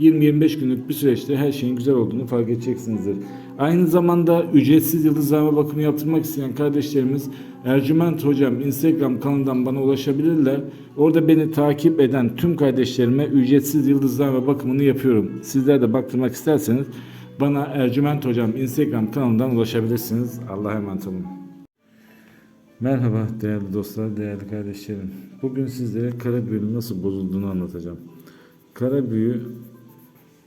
20-25 günlük bir süreçte her şeyin güzel olduğunu fark edeceksinizdir. Aynı zamanda ücretsiz yıldızlama bakımı yaptırmak isteyen kardeşlerimiz Ercüment Hocam Instagram kanalından bana ulaşabilirler. Orada beni takip eden tüm kardeşlerime ücretsiz yıldızlama bakımını yapıyorum. Sizler de baktırmak isterseniz bana Ercüment Hocam Instagram kanalından ulaşabilirsiniz. Allah'a emanet olun. Merhaba değerli dostlar, değerli kardeşlerim. Bugün sizlere kara büyünün nasıl bozulduğunu anlatacağım. Kara büyü